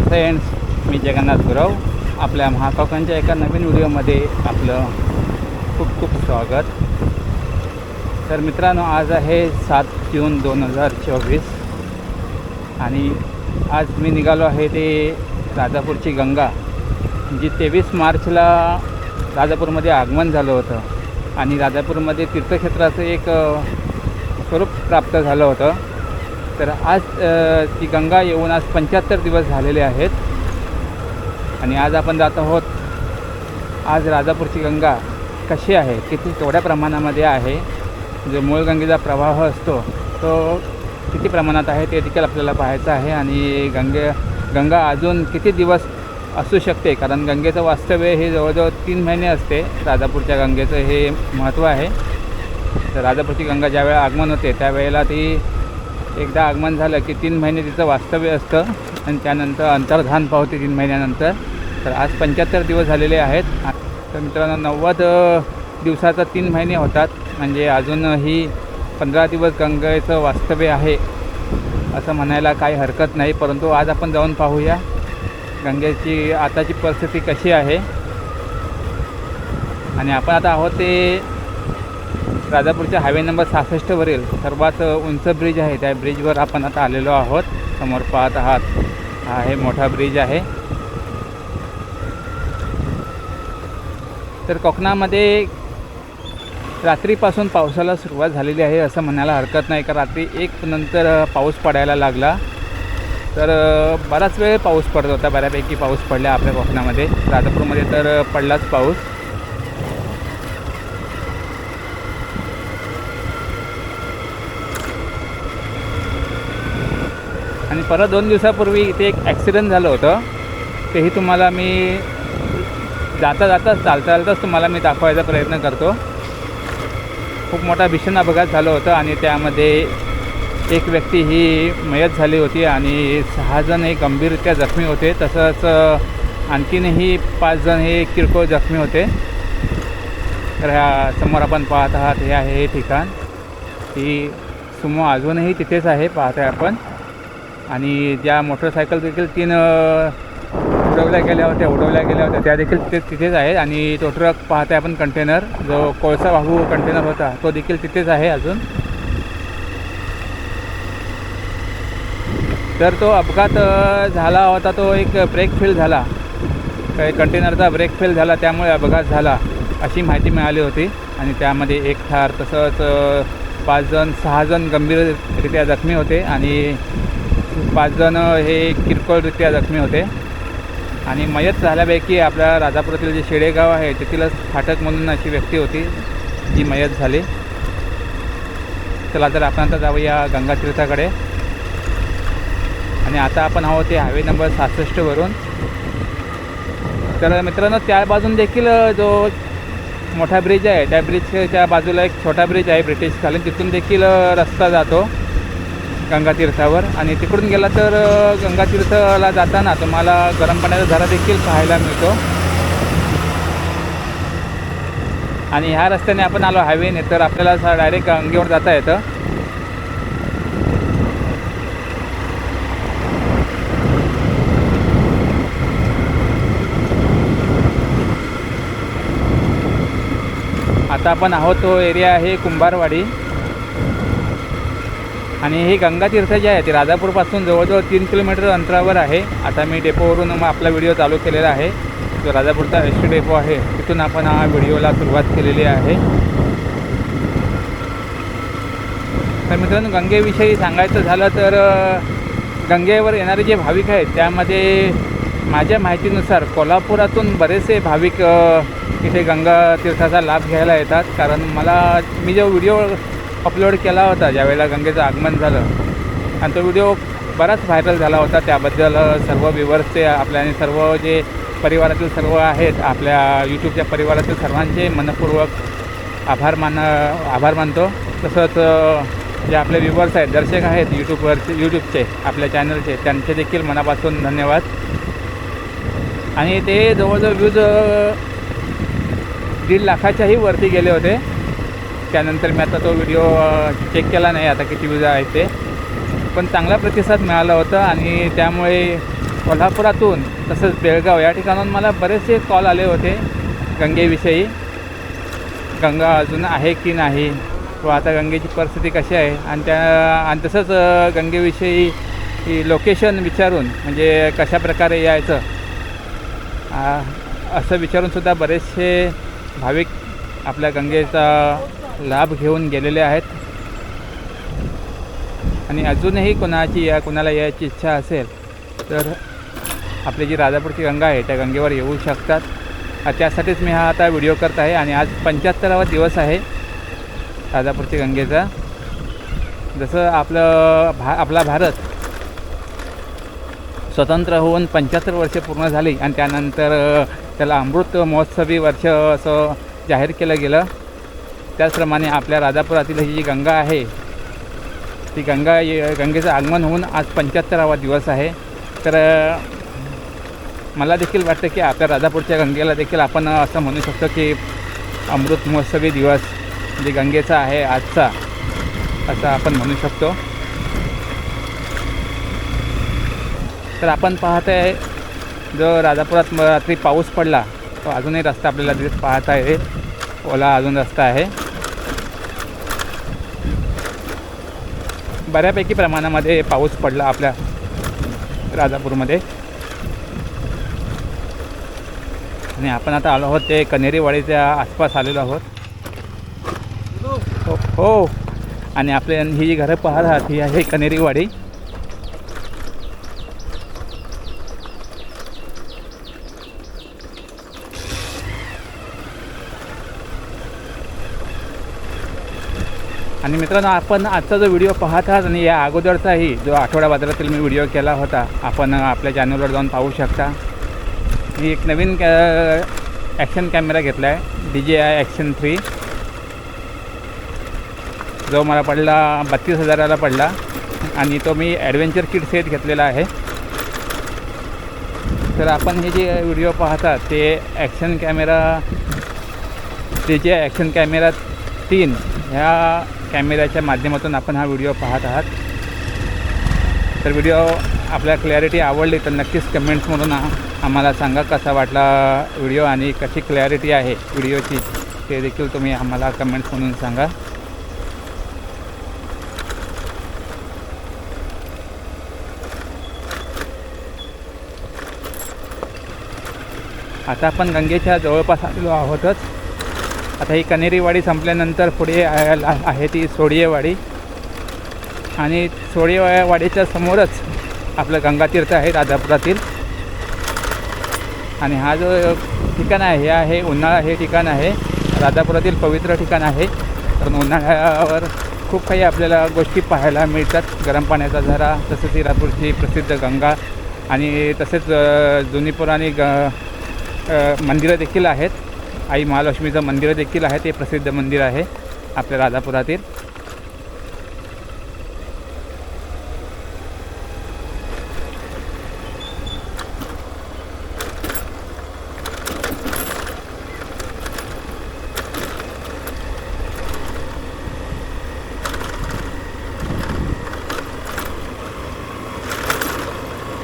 हाय friends मी जगन्नाथ गुरव. आपल्या महाकाकांच्या एका नवीन व्हिडिओमध्ये आपलं खूप खूप स्वागत. तर मित्रांनो आज आहे सात जून दोन हजार चोवीस. आणि आज मी निघालो आहे ते राजापूरची गंगा जी तेवीस मार्चला राजापूरमध्ये आगमन झालं होतं. आणि राजापूरमध्ये तीर्थक्षेत्राचं एक स्वरूप प्राप्त झालं होतं. तर आज ती गंगा येऊन आज पंच्याहत्तर दिवस झालेले आहेत. आणि आज आपण जात आहोत. आज राजापूरची गंगा कशी आहे? किती तेवढ्या प्रमाणामध्ये आहे? जो मूळ गंगेचा प्रवाह असतो तो किती प्रमाणात आहे ते देखील आपल्याला पाहायचं आहे. आणि गंगे गंगा अजून किती दिवस असू शकते? कारण गंगेचं वास्तव्य हे जवळजवळ तीन महिने असते. राजापूरच्या गंगेचं हे महत्त्व आहे. तर राजापूरची गंगा ज्यावेळेला आगमन होते त्यावेळेला ती एकदा आगमन झालं की तीन महिने तिचं वास्तव्य असतं आणि त्यानंतर अंतर्धान पावते तीन महिन्यानंतर. तर आज पंच्याहत्तर दिवस झालेले आहेत. तर मित्रांनो नव्वद दिवसाचा तीन महिने होतात. म्हणजे अजूनही पंधरा दिवस गंगेचं वास्तव्य आहे असं म्हणायला काही हरकत नाही. परंतु आज आपण जाऊन पाहूया गंगेची आताची परिस्थिती कशी आहे. आणि आपण आता आहोत ते राजापूरच्या हायवे नंबर सहासष्टवरील सर्वात उंच ब्रिज आहे. त्या ब्रिजवर आपण आता आलेलो आहोत. समोर पाहत आहात हा हे मोठा ब्रिज आहे. तर कोकणामध्ये रात्रीपासून पावसाला सुरुवात झालेली आहे असं म्हणायला हरकत नाही. का रात्री एक नंतर पाऊस पडायला लागला. तर बराच वेळ पाऊस पडत होता. बऱ्यापैकी पाऊस पडला आपल्या कोकणामध्ये. राजापूरमध्ये तर पडलाच पाऊस. परत दोन दिवसापूर्वी इथे एक ॲक्सिडेंट झालं होतं. तेही तुम्हाला मी जाता जाता चालता चालताच तुम्हाला मी दाखवायचा प्रयत्न करतो. खूप मोठा भीषण अपघात झाला होता आणि त्यामध्ये एक व्यक्ती ही मयत झाली होती आणि सहा जण हे गंभीररित्या जखमी होते. तसंच आणखीनही पाच जण हे किरकोळ जखमी होते. तर ह्या समोर आपण पाहत आहात हे आहे हे ठिकाण. ती सुमो अजूनही तिथेच आहे पाहत आहे आपण. आणि ज्या मोटरसायकल देखील तीन उडवल्या गेल्या होत्या उडवल्या गेल्या होत्या त्या देखील तिथे तिथेच आहेत. आणि तो ट्रक पाहताय आपण कंटेनर जो कोळसा वाहू कंटेनर होता तो देखील तिथेच आहे अजून. तर तो अपघात झाला होता तो एक ब्रेक फेल झाला. कंटेनरचा ब्रेक फेल झाला त्यामुळे अपघात झाला अशी माहिती मिळाली होती. आणि त्यामध्ये एक ठार तसंच पाच जण सहा जण गंभीररित्या जखमी होते. आणि पाचजण हे किरकोळरित्या जखमी होते. आणि मयत झाल्यापैकी आपल्या राजापुरातील जे शेडेगाव आहे तेथीलच फाटक म्हणून अशी व्यक्ती होती जी मयत झाली. चला तर आपण आता जाऊया गंगातीर्थाकडे आणि आता आपण आहोत ते हायवे नंबर सहासष्टवरून तर मित्रांनो त्या बाजून देखील जो मोठा ब्रिज आहे त्या ब्रिजच्या बाजूला एक छोटा ब्रिज आहे ब्रिटिशकालीन तिथून देखील रस्ता जातो. गंगातीर्थावर. आणि तिकडून गेला तर गंगातीर्थला जाताना तुम्हाला गरम पाण्याचा झरा देखील पाहायला मिळतो. आणि ह्या रस्त्याने आपण आलो हायवेने तर आपल्याला डायरेक्ट गंगेवर जाता येतं. आता आपण आहोत तो एरिया आहे कुंभारवाडी. आणि हे गंगा तीर्थ जे आहे ते राजापूरपासून जवळजवळ तीन किलोमीटर अंतरावर आहे. आता मी डेपोवरून मग आपला व्हिडिओ चालू केलेला आहे. जो राजापूरचा एस टी डेपो आहे तिथून आपण हा व्हिडिओला सुरुवात केलेली आहे. तर मित्रांनो गंगेविषयी सांगायचं झालं तर गंगेवर येणारे जे भाविक आहेत त्यामध्ये माझ्या माहितीनुसार कोल्हापुरातून बरेचसे भाविक इथे गंगा तीर्थाचा लाभ घ्यायला येतात. कारण मला मी जो व्हिडिओ अपलोड केला होता ज्यावेळेला गंगेचं आगमन झालं. आणि तो व्हिडिओ बराच व्हायरल झाला होता. त्याबद्दल सर्व व्ह्युअर्सचे आपल्या आणि सर्व जे परिवारातील सर्व आहेत आपल्या यूट्यूबच्या परिवारातील सर्वांचे मनपूर्वक आभार मान आभार मानतो. तसंच जे आपले व्ह्युअर्स आहेत दर्शक आहेत यूट्यूबवरचे यूट्यूबचे आपल्या चॅनलचे त्यांचे देखील मनापासून धन्यवाद. आणि ते जवळजवळ व्ह्यूज दीड लाखाच्याही वरती गेले होते. त्यानंतर मी आता तो व्हिडिओ चेक केला नाही आता किती व्ह्यूज आहे ते. पण चांगला प्रतिसाद मिळाला होता आणि त्यामुळे कोल्हापुरातून तसंच बेळगाव या ठिकाणाहून मला बरेचसे कॉल आले होते गंगेविषयी. गंगा अजून आहे की नाही? व आता गंगेची परिस्थिती कशी आहे? आणि त्या आणि तसंच गंगेविषयी लोकेशन विचारून म्हणजे कशा प्रकारे यायचं असं विचारूनसुद्धा बरेचसे भाविक आपल्या गंगेचा लाभ घेऊन गेलेले आहेत. आणि अजूनही कोणाची या कोणाला यायची इच्छा असेल तर आपली जी राजापूरची गंगा आहे त्या गंगेवर येऊ शकतात. त्यासाठीच मी हा आता व्हिडिओ करत आहे. आणि आज पंच्याहत्तरावा दिवस आहे राजापूरची गंगेचा. जसं आपलं भा आपला भारत स्वतंत्र होऊन पंच्याहत्तर वर्षे पूर्ण झाली. आणि त्यानंतर त्याला अमृत महोत्सवी वर्ष असं जाहीर केलं गेलं. त्याचप्रमाणे आपल्या राजापुरातील ही जी गंगा आहे ती गंगा गंगेचं आगमन होऊन आज पंच्याहत्तरावा दिवस आहे. तर मला देखील वाटतं की आपल्या राजापूरच्या गंगेला देखील आपण असं म्हणू शकतो की अमृत महोत्सवी दिवस म्हणजे गंगेचा आहे आजचा असं आपण म्हणू शकतो. तर आपण पाहत आहे जो राजापुरात रात्री पाऊस पडला तो अजूनही रस्ता आपल्याला दिसत पाहत आहे. ओला अजून रस्ता आहे. बऱ्यापैकी प्रमाणामध्ये पाऊस पडला आपल्या राजापूरमध्ये. आणि आपण आता आलो आहोत ते कनेरीवाडीच्या आसपास आलेलो आहोत. हो हो. आणि आपले ही जी घरं पाहत आहात ही आहे कनेरीवाडी. आणि मित्रांनो आपण आजचा जो व्हिडिओ पाहत आहात आणि या अगोदरचाही जो आठवडा बाजारातील मी व्हिडिओ केला होता आपण आपल्या चॅनलवर जाऊन पाहू शकता. मी एक नवीन कॅ ॲक्शन कॅमेरा घेतला आहे D J I action three जो मला पडला बत्तीस हजाराला पडला. आणि तो मी ॲडव्हेंचर किट सेट घेतलेला आहे. तर आपण हे जे व्हिडिओ पाहता ते action camera D J I action camera तीन ह्या कॅमेऱ्याच्या माध्यमातून आपण हा व्हिडिओ पाहत आहात. तर व्हिडिओ आपल्या क्लॅरिटी आवडली तर नक्कीच कमेंट्समधून आम्हाला सांगा कसा वाटला व्हिडिओ आणि कशी क्लॅरिटी आहे व्हिडिओची ते देखील तुम्ही आम्हाला कमेंट्समधून सांगा. आता आपण गंगेच्या जवळपास आलेलो आहोतच. आता ही कनेरीवाडी संपल्यानंतर पुढे आहे आहे ती सोडियेवाडी आणि सोडियेवाडीच्या समोरच आपलं गंगातीर्थ आहे राधापुरातील. आणि हा जो ठिकाण आहे हे आहे उन्हाळा हे ठिकाण आहे. राधापुरातील पवित्र ठिकाण आहे. कारण उन्हाळ्यावर खूप काही आपल्याला गोष्टी पाहायला मिळतात. गरम पाण्याचा झरा तसंच हिरापूरची प्रसिद्ध गंगा आणि तसेच जुनी पुराणी ग मंदिरं देखील आहेत. आई महालक्ष्मीचं मंदिर देखील आहे ते प्रसिद्ध मंदिर आहे आपल्या राजापुरातील.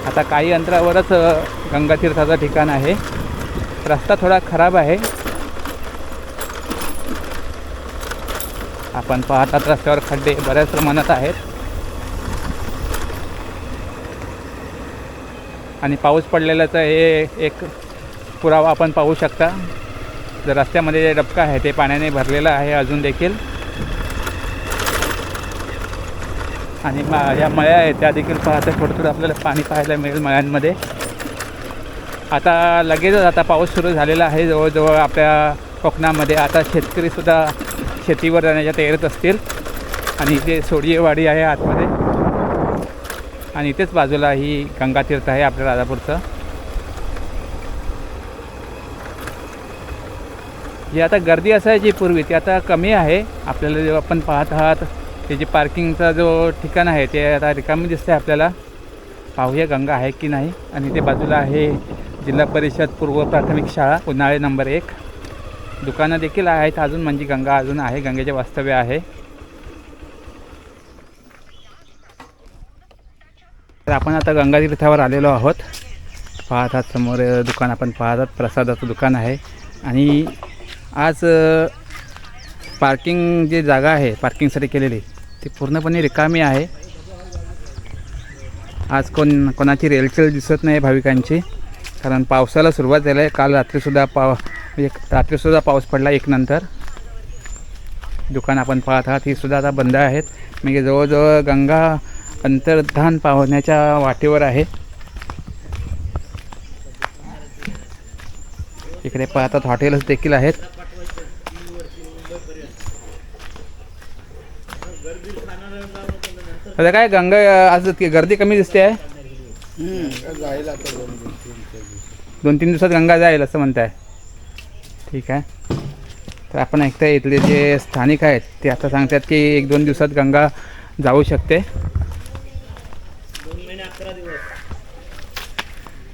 आता काही अंतरावरच गंगातीर्थाचं ठिकाण आहे. रस्ता थोडा खराब आहे. आपण पाहतात रस्त्यावर खड्डे बऱ्याच प्रमाणात आहेत. आणि पाऊस पडलेल्याचं हे एक पुरावा आपण पाहू शकता. जर रस्त्यामध्ये जे डबका आहे ते पाण्याने भरलेलं आहे अजून देखील. आणि मा या मळ्या आहेत त्या देखील पाहता थोडं थोडं आपल्याला पाणी पाहायला मिळेल मळ्यांमध्ये. आता लगेचच आता पाऊस सुरू झालेला आहे. जवळजवळ आपल्या कोकणामध्ये आता शेतकरीसुद्धा शेतीवर जाण्याच्या तयारीत असतील. आणि इथे सोडियेवाडी आहे आतमध्ये. आणि इथेच बाजूला ही गंगातीर्थ आहे आपल्या राजापूरचं. जी आता गर्दी असायची पूर्वी ती आता कमी आहे. आपल्याला जेव्हा आपण पाहत आहात ते जे पार्किंगचा जो ठिकाण आहे ते आता रिकामी दिसतं आहे आपल्याला पाहूया गंगा आहे की नाही. आणि ते बाजूला आहे जिल्हा परिषद पूर्व प्राथमिक शाळा उन्हाळे नंबर एक. दुकानं देखील आहेत अजून म्हणजे गंगा अजून आहे गंगेचे वास्तव्य आहे. तर आपण आता गंगा तीर्थावर आलेलो आहोत. पाहत आहात समोर दुकान आपण पाहत आहात प्रसादाचं दुकान आहे. आणि आज पार्किंग जी जागा आहे पार्किंगसाठी केलेली ती पूर्णपणे रिकामी आहे. आज कोण कोणाची रेलचेल दिसत नाही भाविकांची कारण पावसाला सुरुवात झाली आहे. काल रात्रीसुद्धा पाव म्हणजे रात्रीसुद्धा पाऊस पडला एक नंतर. दुकान आपण पाहत आहात ही सुद्धा आता बंद आहेत. म्हणजे जवळजवळ गंगा अंतर्धान पावण्याच्या वाटेवर आहे. इकडे पाहतात हॉटेल्स देखील आहेत. आता काय गंगा आज गर्दी कमी दिसते आहे? दोन तीन दिवसात गंगा जाईल असं म्हणताय. ठीक आहे. तर आपण ऐकता इथले जे स्थानिक आहेत ते आता सांगतात की एक दोन दिवसात गंगा जाऊ शकते.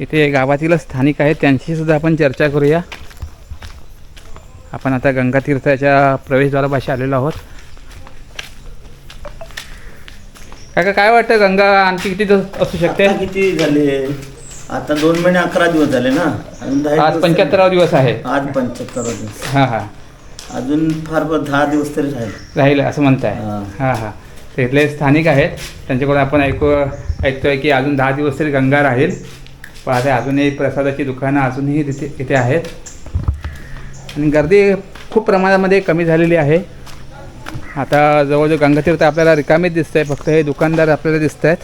इथे गावातील स्थानिक आहेत त्यांची सुद्धा आपण चर्चा करूया. आपण आता गंगा तीर्थाच्या प्रवेशद्वारापाशी आलेलो आहोत. काका काय वाटतं गंगा आणखी किती असू शकते? किती झाले? आता दोन महिने अकरा दिवस झाले ना. अजून दहा आज दिवस पंच्याहत्तरावा दिवस आहे. तरी- आज पंच्याहत्तर दिवस. हां हां. अजून फार फार दहा दिवस तरी राहील. राहील असं म्हणताय. हां. हां हां. तर इथले स्थानिक आहेत. त्यांच्याकडून आपण ऐकू ऐकतोय की अजून दहा दिवस तरी गंगा राहील. पाहते अजूनही प्रसादाची दुकानं अजूनही तिथे इथे आहेत. आणि गर्दी खूप प्रमाणामध्ये कमी झालेली आहे. आता जवळजवळ गंगातीर्थ आपल्याला रिकामीच दिसत आहे फक्त हे दुकानदार आपल्याला दिसत आहेत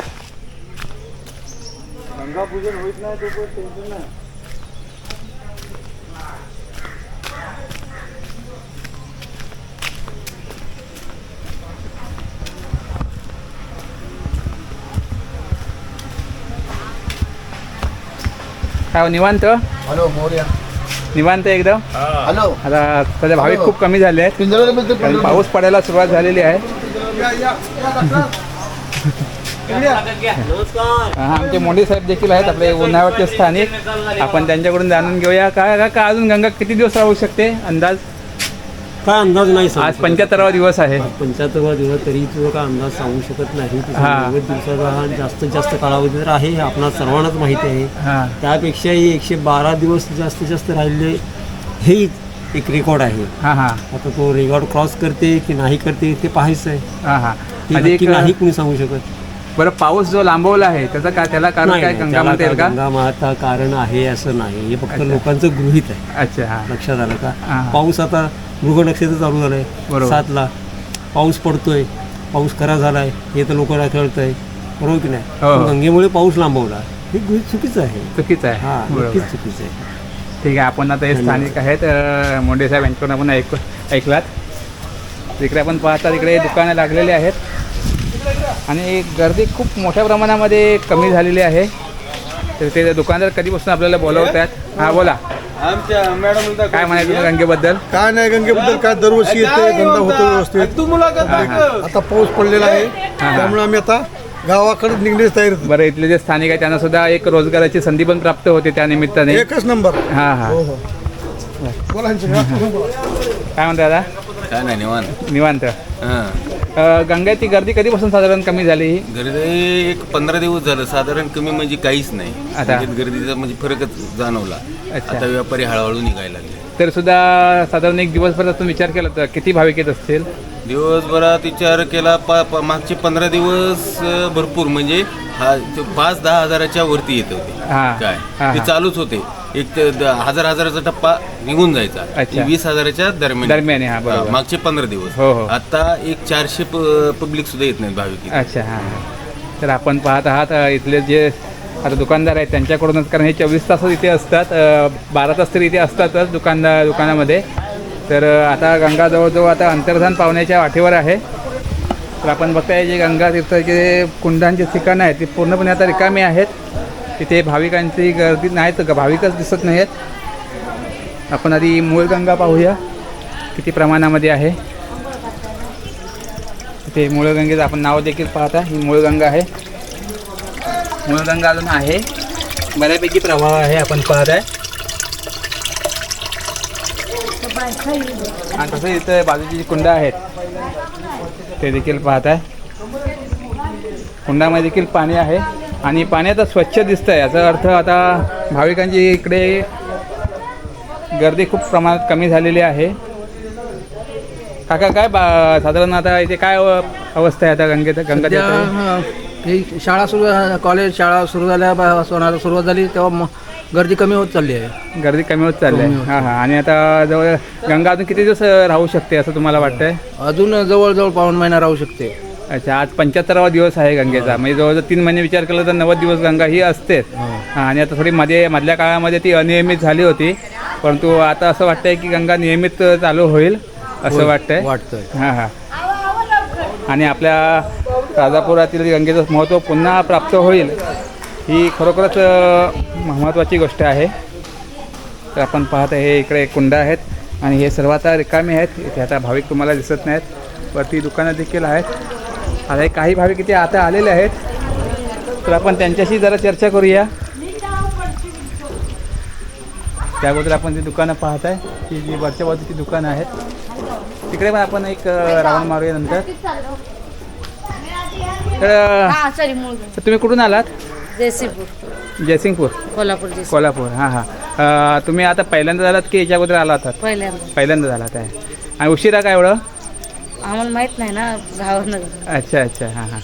काय हो, निवांत? हॅलो मोर्या. निवांत एकदम? हॅलो. आता सध्या भाविक खूप कमी झाले आहेत. पाऊस पडायला सुरुवात झालेली आहे. हा, आमचे मोंडी साहेब देखील आहेत आपले उन्हाळ्याचे स्थानिक. आपण त्यांच्याकडून जाणून घेऊया. काय का अजून गंगा किती दिवस राहू शकते? अंदाज? काय अंदाज नाही आज. पंच्याहत्तरावा दिवस आहे. पंच्याहत्तरवा दिवस तरी तुझं काय अंदाज सांगू शकत नाही. नव्वद दिवसाचा हा जास्तीत जास्त कालावधी तर आहे आपणाला सर्वांनाच माहिती आहे. त्यापेक्षाही एकशे बारा दिवस जास्तीत जास्त राहिले हे एक रेकॉर्ड आहे. हां हां. आता तो रेकॉर्ड क्रॉस करते की नाही करते ते पाहायचं आहे. ते नक्की नाही कुणी सांगू शकत. बरं पाऊस जो लांबवला आहे त्याचं काय त्याला कारण काय गंगा म्हणता येईल का? गंगा माता कारण आहे असं नाही. हे फक्त. लोकांचं गृहित आहे. अच्छा हां. लक्षात आलं हा. का पाऊस आता मृग नक्षत्र चालू झालंय. बरोबर. सातला पाऊस पडतोय. पाऊस खरा झालाय. हे तर लोकांना कळतंय. बरोबर की नाही? हो. पण गंगेमुळे पाऊस लांबवला. हे गृहित चुकीचं आहे. चुकीचं हा आहे बरोबर. नक्कीच चुकीचं आहे. ठीक आहे आपण आता हे स्थानिक आहेत. अं, मोंडे साहेब यांच्याकडून आपण ऐकू ऐकलात. इकडे आपण पाहता तिकडे दुकानं लागलेली आहेत. आणि गर्दी खूप मोठ्या प्रमाणामध्ये कमी झालेली आहे. तर ते दुकानदार कधीपासून आपल्याला बोलवत आहेत हां बोला. आमच्या मॅडम काय म्हणायचं तुम्ही गंगेबद्दल? काय नाही गंगेबद्दल काय दरवर्षी येते धंदा होतो व्यवस्थित. आता पाऊस पडलेला आहे त्यामुळे आम्ही आता गावाकडे निघण्याची तयारी आहे. बरं इथले जे स्थानिक आहेत त्यांना सुद्धा एक रोजगाराची संधी पण प्राप्त होते त्या निमित्ताने. एकच नंबर. हां हां. हो हो. काय म्हणता दादा? काय नाही निवांत. निवांत. हां. गंगेची गर्दी कधीपासून साधारण कमी झाली ही? गर्दी एक पंधरा दिवस झालं. साधारण कमी म्हणजे काहीच नाही. आता? म्हणजे गर्दीचा म्हणजे फरकच जाणवला. अच्छा. आता व्यापारी हळूहळू निघायला लागले. तर सुद्धा साधारण एक दिवसभरात तुम्ही विचार केला तर किती भाविक येत असतील? दिवसभरात विचार केला पा पा- मागचे पंधरा दिवस अं, भरपूर म्हणजे हा ते पाच दहा हजाराच्या वरती येत होते हां काय हां, ते हां. चालूच होते एक ते द- हजार हजाराचा टप्पा निघून जायचा अच्छा. वीस हजाराच्या दरम्यान दरम्यान आहे, हां, हा, बरोबर. मागचे पंधरा दिवस हो, हो. आता एक चारशे पब्लिक सुद्धा येत नाहीत भाविक. अच्छा हां. तर आपण पाहत आहात अ, इथले जे आता दुकानदार आहेत त्यांच्याकडूनच कारण हे चोवीस तासच इथे असतात अ, बारा तास तरी इथे असतातच दुकानदार दुकानामध्ये तर आता गंगा जवळजवळ आता अंतर्धान पावण्याच्या वाटेवर आहे. तर आपण बघताय जे गंगा तीर्थाचे कुंडांचे ठिकाणं आहेत ती पूर्णपणे आता रिकामी आहेत. तिथे भाविकांची गर्दी नाही तर भाविकच दिसत नाही आहेत आपण आधी मूळ गंगा पाहूया किती प्रमाणामध्ये आहे. इथे मूळगंगेचं आपण नाव देखील पाहता ही मूळगंगा आहे. मूळगंगा अजून आहे. बऱ्यापैकी प्रभाव आहे आपण पाहत आहे आणि तसं इथं बाजूची जी कुंड आहेत ते देखील पाहत आहे कुंडामध्ये देखील पाणी आहे आणि पाणी आता स्वच्छ दिसतं आहे याचा अर्थ आता भाविकांची इकडे गर्दी खूप प्रमाणात कमी झालेली आहे. काका काय बा साधारण आता इथे काय अव- अवस्था आहे आता गंगेत गंगा? हा, शाळा सुरू कॉलेज शाळा सुरू झाल्या सुरुवात झाली तेव्हा गर्दी कमी होत चालली आहे. गर्दी कमी होत चालली आहे. हां हां. आणि आता जवळ गंगा अजून किती दिवस राहू शकते असं तुम्हाला वाटतंय? अजून जवळजवळ पाऊण महिना राहू शकते. अच्छा आज पंच्याहत्तरावा दिवस आहे गंगेचा. म्हणजे जवळजवळ तीन महिने विचार केला तर नव्वद दिवस गंगा ही असतेच हां. आणि आता थोडी मध्ये मधल्या काळामध्ये ती अनियमित झाली होती. परंतु आता असं वाटतंय की गंगा नियमित चालू होईल असं वाटतंय. वाटतंय. हां हां. आणि आपल्या राजापुरातील गंगेचं महत्त्व पुन्हा प्राप्त होईल. ही खरोखरच महत्त्वाची गोष्ट आहे. तर आपण पाहत आहे हे इकडे कुंड आहेत आणि हे सर्व आता रिकामे आहेत. इथे आता भाविक तुम्हाला दिसत नाहीत. वरती दुकानं देखील आहेत. आता काही भाविक इथे आता आलेले आहेत. तर आपण त्यांच्याशी जरा चर्चा करूया. त्या अगोदर आपण ती दुकानं पाहत आहे की जी वरच्या बाजूची दुकानं आहेत. तिकडे पण आपण एक राऊंड मारूया नंतर. हा तर तुम्ही कुठून आलात? जयसिंगपूर. जयसिंगपूर? कोल्हापूर जयसिंग कोल्हापूर हां हां. अ, तुम्ही आता पहिल्यांदा झालात की याच्या अगोदर आला होतात पहिल्यांदा. पहिल्यांदा झालात आहे. आणि उशिरा काय एवढं? आम्हाला माहीत नाही ना गावानं. अच्छा अच्छा हां हां.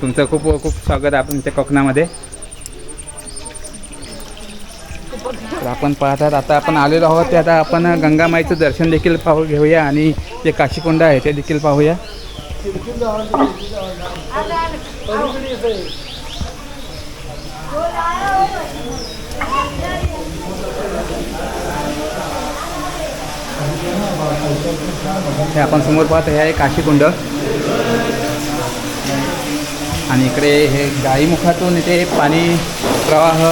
तुमचं खूप खूप स्वागत आहे तुमच्या कोकणामध्ये. तर आपण पाहतात आता आपण आलेलो आहोत ते आता आपण गंगामाईचं दर्शन देखील पाहू घेऊया आणि जे काशीकुंड आहे ते देखील पाहूया. हे आपण समोर पाहत हे आहे काशीकुंड. आणि इकडे हे गाईमुखातून इथे पाणी प्रवाह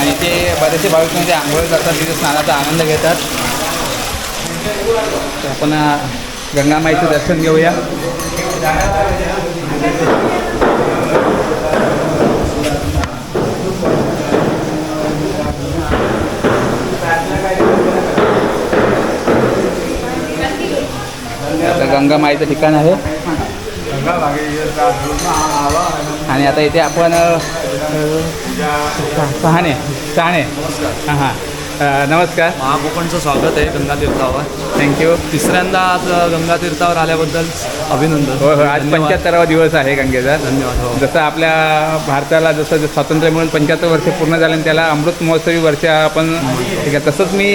आणि ते बरेचसे भाविक म्हणजे आंघोळ करतात तिथे स्नानाचा आनंद घेतात. आपण गंगामाईचं दर्शन घेऊया आता गंगामाईचं ठिकाण आहे. आणि आता इथे आपण पाहणे अ, सहाणे सहाणे. हां हां. नमस्कार. महाकोकणचं स्वागत आहे गंगा तीर्थावर थँक्यू तिसऱ्यांदा आज गंगा तीर्थावर आल्याबद्दल अभिनंदन. हो हो आज. पंच्याहत्तरावा दिवस आहे गंगेचा. धन्यवाद हो. जसं आपल्या भारताला जसं जसं स्वातंत्र्य मिळून पंच्याहत्तर वर्ष पूर्ण झाले आणि त्याला अमृत महोत्सवी वर्ष आपण ठीक आहे तसंच मी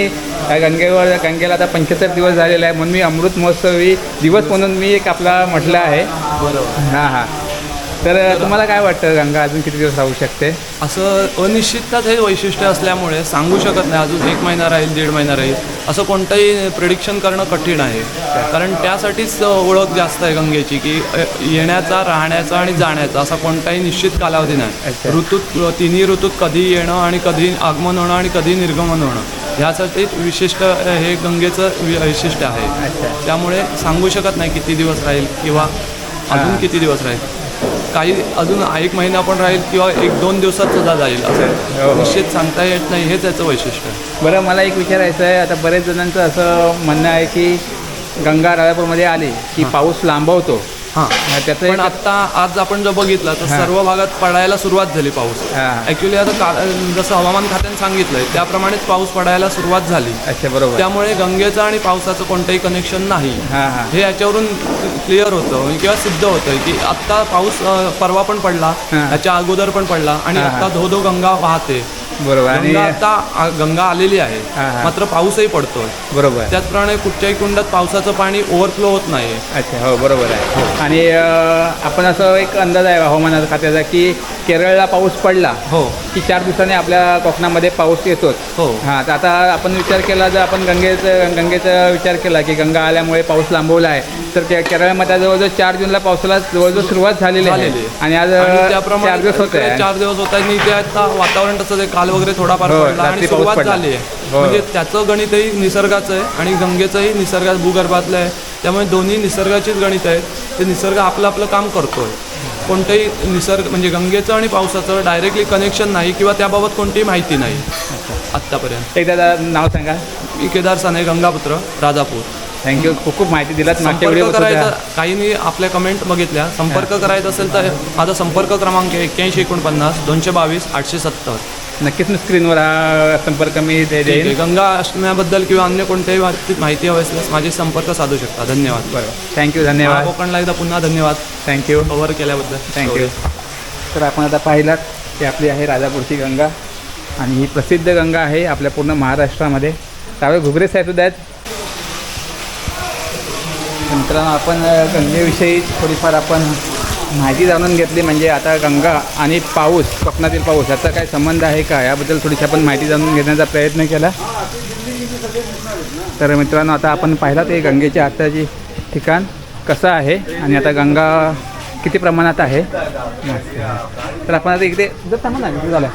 गंगेवर गंगेला आता पंच्याहत्तर दिवस झालेला आहे. म्हणून मी अमृत महोत्सवी दिवस म्हणून मी एक आपला म्हटलं आहे. बरोबर. हां हां. तर तुम्हाला काय वाटतं गंगा अजून किती दिवस राहू शकते असं अनिश्चितताच हे वैशिष्ट्य असल्यामुळे सांगू शकत नाही अजून एक महिना राहील दीड महिना राहील असं कोणतंही प्रिडिक्शन करणं कठीण आहे कारण त्यासाठीच ओळख जास्त आहे गंगेची की येण्याचा राहण्याचा आणि जाण्याचा असा कोणताही निश्चित कालावधी नाही. ऋतूत तिन्ही ऋतूत कधी येणं आणि कधी आगमन होणं आणि कधी निर्गमन होणं ह्यासाठी विशिष्ट हे गंगेचं वैशिष्ट्य आहे. त्यामुळे सांगू शकत नाही किती दिवस राहील किंवा अजून. किती दिवस राहील काही अजून एक महिना पण राहील किंवा एक दोन दिवसात सुद्धा जाईल हो, हो. असं निश्चित सांगता येत नाही हे त्याचं वैशिष्ट्य आहे. बरं मला एक विचारायचं आहे आता बरेच जणांचं असं म्हणणं आहे की गंगा राजापूरमध्ये आली की पाऊस लांबवतो हां त्याचं पण आज आपण जर बघितलं तर. सर्व भागात पडायला सुरुवात झाली पाऊस. ॲक्च्युली आता जसं हवामान खात्याने सांगितलंय त्याप्रमाणेच पाऊस पडायला सुरुवात झाली अच्छा बरोबर त्यामुळे गंगेचं आणि पावसाचं कोणतंही कनेक्शन नाही हां याच्यावरून क्लिअर होतं किंवा सिद्ध होतं की आत्ता पाऊस परवा पण पडला. त्याच्या अगोदर पण पडला आणि आता. धो धो गंगा वाहते बरोबर. आणि आता आ- गंगा आलेली आहे. हां, हां. मात्र पाऊसही पडतोय. बरोबर. त्याचप्रमाणे कुठच्याही कुंडात पावसाचं पाणी ओव्हरफ्लो होत नाही अच्छा हो बरोबर आहे. आणि अं, आपण असं एक अंदाज आहे हवामान खात्याचा की केरळला पाऊस पडला हो. की चार दिवसांनी आपल्या कोकणामध्ये पाऊस येतोच. हो. हां तर आता आपण विचार केला जर आपण गंगेचं गंगेचा विचार केला की गंगा आल्यामुळे पाऊस लांबवला आहे तर त्या केरळमध्ये जवळजवळ चार जूनला पावसाला जवळजवळ सुरुवात झालेली आहे. झालेली आहे. आणि आज आणि अं, त्याप्रमाणे चार दिवस होत इकडे आहे चार दिवस होत आहे आणि ते आता वातावरण आहे. काल वगैरे थोडाफार पडला आणि रात्री पाऊस सुरुवात पडला. झाली आहे. म्हणजे त्याचं गणितही निसर्गाचं आहे आणि गंगेचंही निसर्गात भूगर्भातलं आहे. त्यामुळे दोन्ही निसर्गाचीच गणित आहेत. ते निसर्ग आपलं आपलं काम करतोय. कोणतंही निसर्ग म्हणजे गंगेचं आणि पावसाचं डायरेक्टली कनेक्शन नाही किंवा त्याबाबत कोणतीही माहिती नाही. आत्तापर्यंत. एकदा नाव सांगा. मी केदार साने गंगापुत्र राजापूर. थँक्यू खूप खूप माहिती दिलात. मागच्या व्हिडिओ संपर्क करायचा काहींनी आपल्या कमेंट बघितल्या. संपर्क करायचा असेल तर माझा संपर्क क्रमांक आहे एक्क्याऐंशी एकोणपन्नास दोनशे बावीस आठशे सत्तर. नक्कीच मी स्क्रीनवर हा संपर्क मी दे- ठीक आहे. देईन गंगा अष्टम्याबद्दल किंवा अन्य कोणत्याही बाबतीत माहिती हवी असल्यास माझी संपर्क साधू शकता. धन्यवाद. बरोबर. थँक्यू धन्यवाद. कोकणला एकदा पुन्हा धन्यवाद. थँक्यू कव्हर केल्याबद्दल. थँक्यू तर आपण आता पाहिलात की आपली आहे राजापूरची गंगा आणि ही प्रसिद्ध गंगा आहे आपल्या पूर्ण महाराष्ट्रामध्ये. त्यावेळी घुगरे साहेब सुद्धा आहेत. मित्रांनो आपण गंगेविषयी थोडीफार आपण माहिती जाणून घेतली. म्हणजे आता गंगा आणि पाऊस कोकणातील पाऊस याचा काय संबंध आहे का? याबद्दल थोडीशी आपण माहिती जाणून घेण्याचा प्रयत्न केला. तर मित्रांनो आता आपण पाहिलात ते गंगेच्या आताची ठिकाण कसं आहे आणि आता गंगा किती प्रमाणात आहे? तर आपण आता इकडे जर इकडे झालं.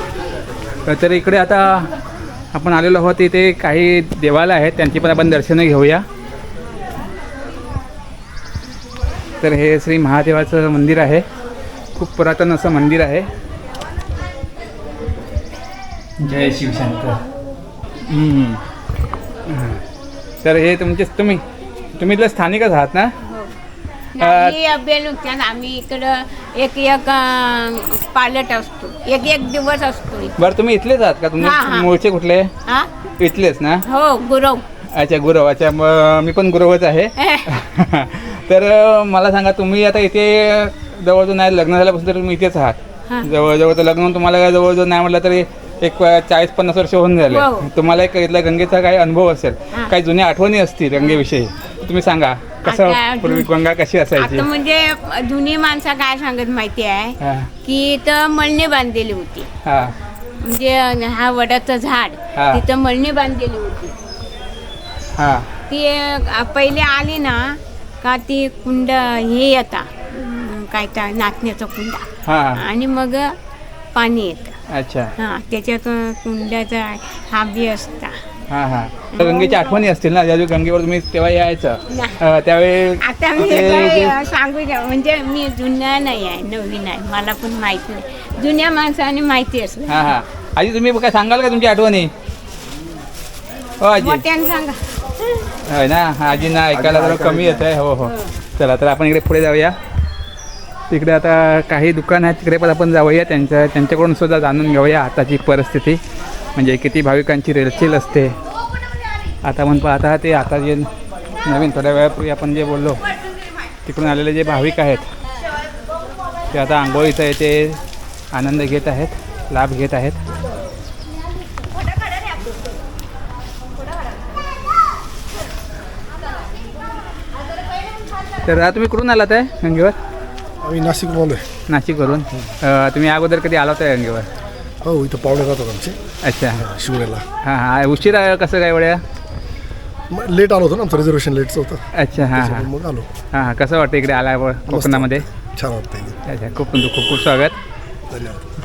तर इकडे आता आपण आलेलो आहोत. इथे काही देवालय आहेत त्यांची पण आपण दर्शनं घेऊया. तर हे श्री महादेवाचं मंदिर आहे. खूप पुरातन असं मंदिर आहे. जय शिवशंकर. हां. तर हे तुमचे तुम्ही तुम्ही इथले स्थानिकच आहात ना? बेलुच्यान आम्ही इकडं एक एक पालट असतो. एक एक दिवस असतो बरं तुम्ही इथलेच आहात का? हां, तुम्ही हां. मूळचे कुठले? हा? इथलेच ना? हो गुरव. अच्छा गुरव. अच्छा म- मी पण गुरवच आहे. तर मला सांगा तुम्ही आता इथे जवळजवळ नाही लग्न झाल्यापासून तर तुम्ही इथेच आहात. जवळजवळ तर लग्न तुम्हाला काय जवळजवळ नाही म्हटलं तरी एक चाळीस पन्नास वर्ष होऊन झाले. तुम्हाला एक इथल्या गंगेचा काही अनुभव असेल. काही जुन्या आठवणी असतील गंगेविषयी तुम्ही सांगा कसं पूर्वी गंगा कशी असायची? म्हणजे जुनी माणसं काय सांगत माहिती आहे? की इथं मळणी बांधलेली होती. म्हणजे हा वडाचं झाड. तिथं मळणी बांधलेली होती. हां. ती पहिले आली ना का ती कुंड हे येता. काय त्या नाचण्याचा कुंडा. हां. आणि मग पाणी येतं. अच्छा. हा त्याच्यात कुंड्याचा हा बी असता. हां हां. तर गंगेची आठवणी असतील ना ज्या दिवशी गंगेवर तुम्ही तेव्हा यायचं नाही. अ, त्यावेळी आता मी ते काय जे- सांगू म्हणजे मी जुन्या नाही आहे नवीन आहे. मला पण माहिती नाही. जुन्या माणसाने माहिती असलं. हां हां. आजी तुम्ही काय सांगाल का तुमची आठवणी? हो आजी. मोठ्याने सांगा. होय ना? आजी आजींना ऐकायला जरा कमी येत आहे. हो हो. चला तर आपण इकडे पुढे जाऊया. तिकडे आता काही दुकान आहेत. तिकडे पण आपण जाऊया. त्यांच्या त्यांच्याकडून सुद्धा जाणून घेऊया आताची परिस्थिती. म्हणजे किती भाविकांची रेलचेल असते. आता आपण पाहता ते आता जे नवीन थोड्या वेळापूर्वी आपण जे बोललो तिकडून आलेले जे भाविक आहेत ते आता आंघोळीचं आहे ते आनंद घेत आहेत लाभ घेत आहेत. तर तुम्ही कुठून आलात आहे गंगेवर? आम्ही नाशिक आहे नाशिकवरून. अ, तुम्ही अगोदर कधी आला होता गंगेवर? हो इथं पाहुणे राहतात आमचे. अच्छा. शिवण्याला हां हां. उशिरा कसं काय वेळा मग लेट आलो होतो ना आमचं रिझर्वेशन लेटचं होतं. अच्छा हां हां. त्याच्यामुळे मग आलो. हां हां. कसं वाटतं इकडे आल्यावर कोकणामध्ये? छान वाटतं. अच्छा खूप खूप खूप स्वागत. धन्यवाद.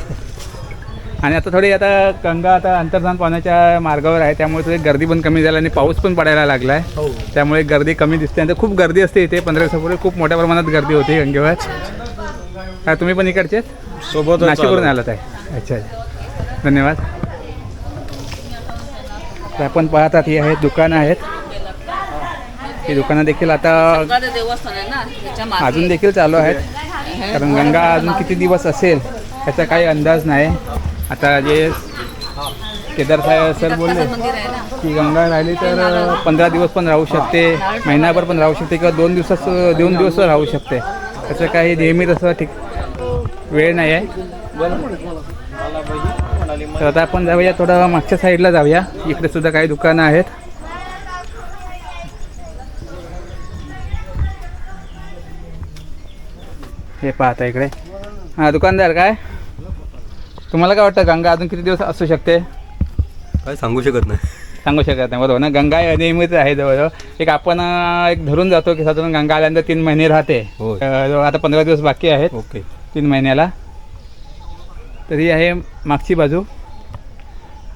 आणि आता थोडी आता गंगा आता अंतर्धान पाहण्याच्या मार्गावर आहे त्यामुळे थोडी गर्दी पण कमी झाली आणि पाऊस पण पडायला लागला आहे हो. त्यामुळे गर्दी कमी दिसते. आणि खूप गर्दी असते इथे पंधरा दिवसापूर्वी खूप मोठ्या प्रमाणात गर्दी होती गंगेवर. काय तुम्ही पण इकडचे सोबत नाशिकवरून आलात आहे. अच्छा अच्छा. धन्यवाद. तर आपण पाहतात ही आहेत दुकानं आहेत. ही दुकानं देखील आता अजून देखील चालू आहेत. कारण गंगा अजून किती दिवस असेल याचा काही अंदाज नाही. आता जे केदार साहेब सर बोलले की गंगा राहिली तर पंधरा दिवस पण राहू शकते महिनाभर पण राहू शकते किंवा दोन दिवसाच दोन दिवस राहू शकते. त्याचं काही नेहमी तसं ठीक वेळ नाही आहे. तर आता आपण जाऊया थोडं मागच्या साईडला जाऊया. इकडे सुद्धा काही दुकानं आहेत. हे पाहता इकडे. हां दुकानदार काय? तुम्हाला काय वाटतं गंगा अजून किती दिवस असू शकते? काय सांगू शकत नाही. सांगू शकत नाही बरोबर ना? गंगा नेहमीच आहे जवळजवळ. एक आपण एक धरून जातो की साधारण गंगा आल्यानंतर तीन महिने राहते. अं, जवळ आता पंधरा दिवस बाकी आहेत. ओके. तीन महिन्याला. तर ही आहे मागची बाजू.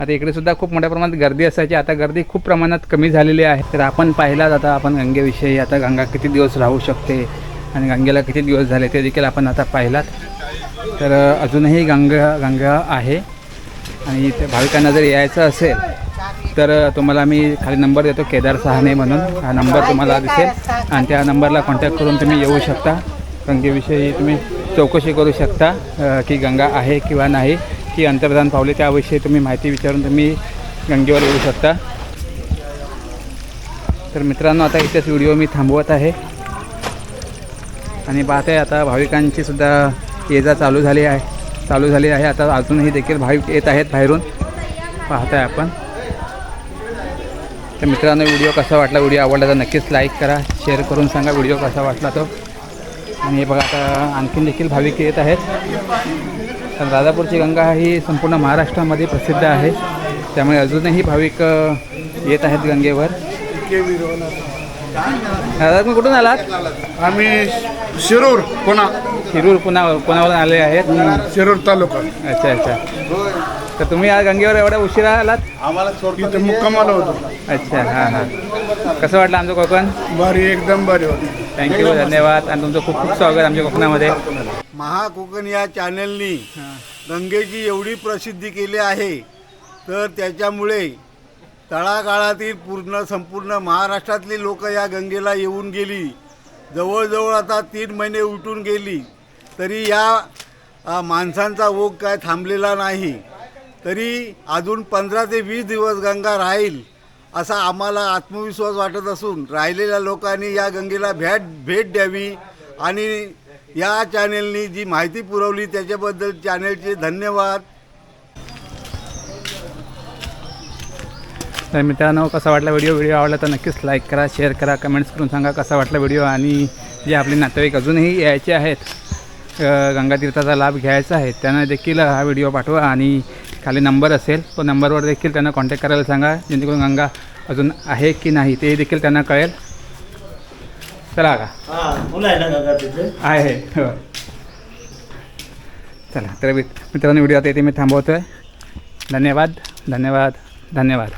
आता इकडे सुद्धा खूप मोठ्या प्रमाणात गर्दी असायची. आता गर्दी खूप प्रमाणात कमी झालेली आहे. तर आपण पाहिलात आता आपण गंगेविषयी. आता गंगा किती दिवस राहू शकते आणि गंगेला किती दिवस झाले ते देखील आपण आता पाहिलात. तर अजूनही गंगा गंगा आहे. आणि इथे भाविकांना जर यायचं असेल तर तुम्हाला मी खाली नंबर देतो केदार सहाने म्हणून. हा नंबर तुम्हाला दिसेल. आणि त्या नंबरला कॉन्टॅक्ट करून तुम्ही येऊ शकता. गंगेविषयी तुम्ही चौकशी करू शकता की गंगा आहे किंवा नाही की अंतर्धान पावले त्याविषयी तुम्ही माहिती विचारून तुम्ही गंगेवर येऊ शकता. तर मित्रांनो आता इथेच व्हिडिओ मी थांबवत आहे. आणि पाहते आता भाविकांची सुद्धा ये जा चालू झाली आहे. चालू झाली आहे. आता अजूनही देखील भाविक येत आहेत बाहेरून. पाहताय आपण. तर मित्रांनो व्हिडिओ कसा वाटला? व्हिडिओ आवडला तर नक्कीच लाईक करा शेअर करून सांगा व्हिडिओ कसा वाटला तो. आणि हे बघा आता आणखीन देखील भाविक येत आहेत. तर राजापूरची गंगा ही संपूर्ण महाराष्ट्रामध्ये प्रसिद्ध आहे. त्यामुळे अजूनही भाविक येत आहेत गंगेवर. दादा तुम्ही कुठून आलात? आम्ही शिरूर पुन्हा शिरूर पुन्हा पुण्यावरून आले आहेत. शिरूर तालुका. अच्छा अच्छा. तर तुम्ही आज गंगेवर एवढा उशिरा आलात? इथे मुक्कामाला होतो. अच्छा हां हां. कसं वाटलं आमचं कोकण? भारी एकदम भारी होती थँक्यू धन्यवाद. आणि तुमचं खूप खूप स्वागत आमच्या कोकणामध्ये. महाकोकण या चॅनलनी गंगेची एवढी प्रसिद्धी केली आहे. तर त्याच्यामुळे तळागाळातील पूर्ण संपूर्ण महाराष्ट्रातली लोक या गंगेला येऊन गेली. जवळजवळ आता तीन महिने उलटून गेली. तरी या माणसांचा ओघ काय थांबलेला नाही. तरी अजून पंधरा ते वीस दिवस गंगा राहील असा आम्हाला आत्मविश्वास वाटत असून राहिलेल्या लोकांनी या गंगेला भेट भेट द्यावी आणि या चॅनेलनी जी माहिती पुरवली त्याच्याबद्दल चॅनेलचे धन्यवाद. तर मित्रांनो कसा वाटला व्हिडिओ? व्हिडिओ आवडला तर नक्कीच लाईक करा शेअर करा कमेंट्स करून सांगा कसा वाटला व्हिडिओ आणि जे आपले नातेवाईक अजूनही यायचे आहेत गंगातीर्थाचा लाभ घ्यायचा आहे त्यांना देखील हा व्हिडिओ पाठवा आणि खाली नंबर असेल तो नंबरवर देखील त्यांना कॉन्टॅक्ट करायला सांगा जेणेकरून गंगा अजून आहे की नाही ते देखील त्यांना कळेल. चला का हा आहे हो. चला तर मित्रांनो व्हिडिओ आता इथे मी थांबवतो आहे धन्यवाद धन्यवाद धन्यवाद.